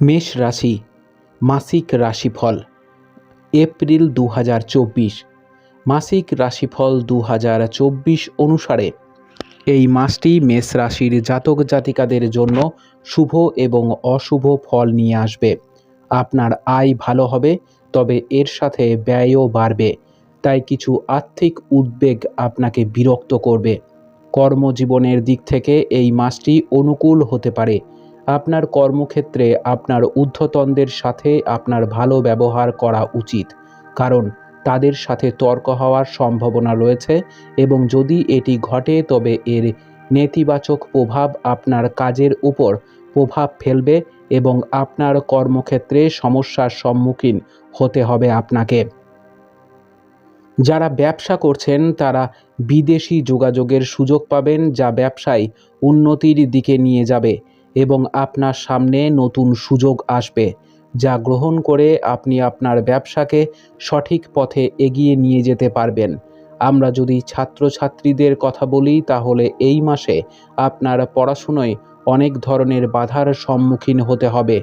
মেষ রাশি, মাসিক রাশিফল, এপ্রিল দু হাজার চব্বিশ, মাসিক রাশিফল দু হাজার চব্বিশ অনুসারে। এই মাসটি মেষ রাশির জাতক জাতিকাদের জন্য শুভ এবং অশুভ ফল নিয়ে আসবে। আপনার আয় ভালো হবে, তবে এর সাথে ব্যয়ও বাড়বে, তাই কিছু আর্থিক উদ্বেগ আপনাকে বিরক্ত করবে। কর্মজীবনের দিক থেকে এই মাসটি অনুকূল হতে পারে আপনার কর্মক্ষেত্রে আপনার ঊর্ধ্বতনদের সাথে আপনার ভালো ব্যবহার করা উচিত। কারণ তাদের সাথে তর্ক হওয়ার সম্ভাবনা রয়েছে এবং যদি এটি ঘটে, তবে এর নেতিবাচক প্রভাব আপনার কাজের উপর প্রভাব ফেলবে এবং আপনার কর্মক্ষেত্রে সমস্যার সম্মুখীন হতে হবে আপনাকে। যারা ব্যবসা করছেন, তারা বিদেশি যোগাযোগের সুযোগ পাবেন যা ব্যবসায় উন্নতির দিকে নিয়ে যাবে। এবং আপনার সামনে নতুন সুযোগ আসবে, যা গ্রহণ করে আপনি আপনার ব্যবসাকে সঠিক পথে এগিয়ে নিয়ে যেতে পারবেন। আমরা যদি ছাত্রছাত্রীদের কথা বলি, তাহলে এই মাসে আপনার পড়াশুনোয় অনেক ধরনের বাধার সম্মুখীন হতে হবে।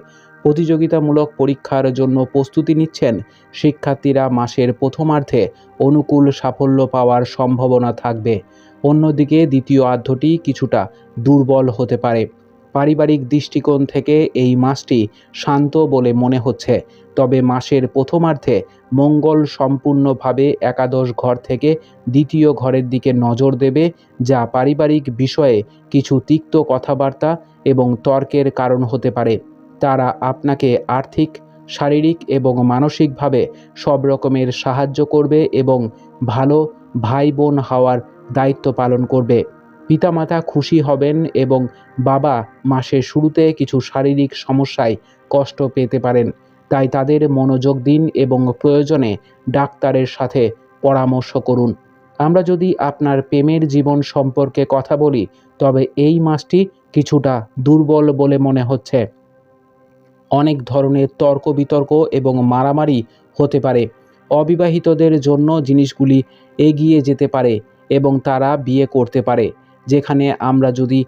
প্রতিযোগিতামূলক পরীক্ষার জন্য প্রস্তুতি নিচ্ছেন শিক্ষার্থীরা মাসের প্রথমার্ধে অনুকূল সাফল্য পাওয়ার সম্ভাবনা থাকবে। অন্যদিকে দ্বিতীয় আর্ধটি কিছুটা দুর্বল হতে পারে। পারিবারিক দৃষ্টিকোণ থেকে এই মাসটি শান্ত বলে মনে হচ্ছে। তবে মাসের প্রথমার্ধে মঙ্গল সম্পূর্ণভাবে একাদশ ঘর থেকে দ্বিতীয় ঘরের দিকে নজর দেবে, যা পারিবারিক বিষয়ে কিছু তিক্ত কথাবার্তা এবং তর্কের কারণ হতে পারে। তারা আপনাকে আর্থিক, শারীরিক এবং মানসিকভাবে সব রকমের সাহায্য করবে এবং ভালো ভাই বোন হওয়ার দায়িত্ব পালন করবে। পিতামাতা খুশি হবেন এবং বাবা মাসের শুরুতে কিছু শারীরিক সমস্যায় কষ্ট পেতে পারেন। তাই তাদের মনোযোগ দিন এবং প্রয়োজনে ডাক্তারের সাথে পরামর্শ করুন। আমরা যদি আপনার প্রেমের জীবন সম্পর্কে কথা বলি, তবে এই মাসটি কিছুটা দুর্বল বলে মনে হচ্ছে। অনেক ধরনের তর্ক বিতর্ক এবং মারামারি হতে পারে। অবিবাহিতদের জন্য জিনিসগুলি এগিয়ে যেতে পারে এবং তারা বিয়ে করতে পারে। যেখানে আমরা যদি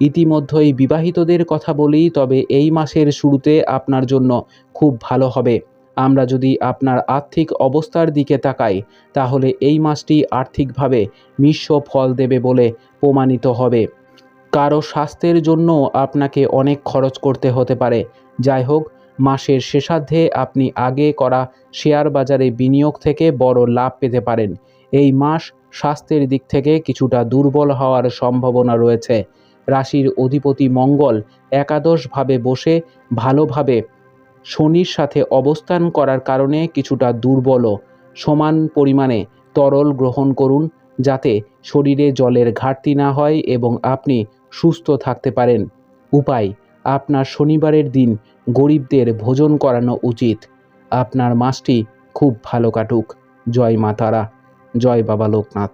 ইতিমধ্যেই বিবাহিতদের কথা বলি, তবে এই মাসের শুরুতে আপনার জন্য খুব ভালো হবে। আমরা যদি আপনার আর্থিক অবস্থার দিকে তাকাই, তাহলে এই মাসটি আর্থিকভাবে মিশ্র ফল দেবে বলে প্রমাণিত হবে। কারও স্বাস্থ্যের জন্য আপনাকে অনেক খরচ করতে হতে পারে। যাই হোক, মাসের শেষার্ধে আপনি আগে করা শেয়ার বাজারে বিনিয়োগ থেকে বড় লাভ পেতে পারেন। এই মাস স্বাস্থ্যের দিক থেকে কিছুটা দুর্বল হওয়ার সম্ভাবনা রয়েছে। রাশির অধিপতি মঙ্গল একাদশভাবে বসে ভালোভাবে শনির সাথে অবস্থান করার কারণে কিছুটা দুর্বলও। সমান পরিমাণে তরল গ্রহণ করুন, যাতে শরীরে জলের ঘাটতি না হয় এবং আপনি সুস্থ থাকতে পারেন। উপায়, আপনার শনিবারের দিন গরিবদের ভোজন করানো উচিত। আপনার মাসটি খুব ভালো কাটুক। জয় মা তারা। জয় বাবা লোকনাথ।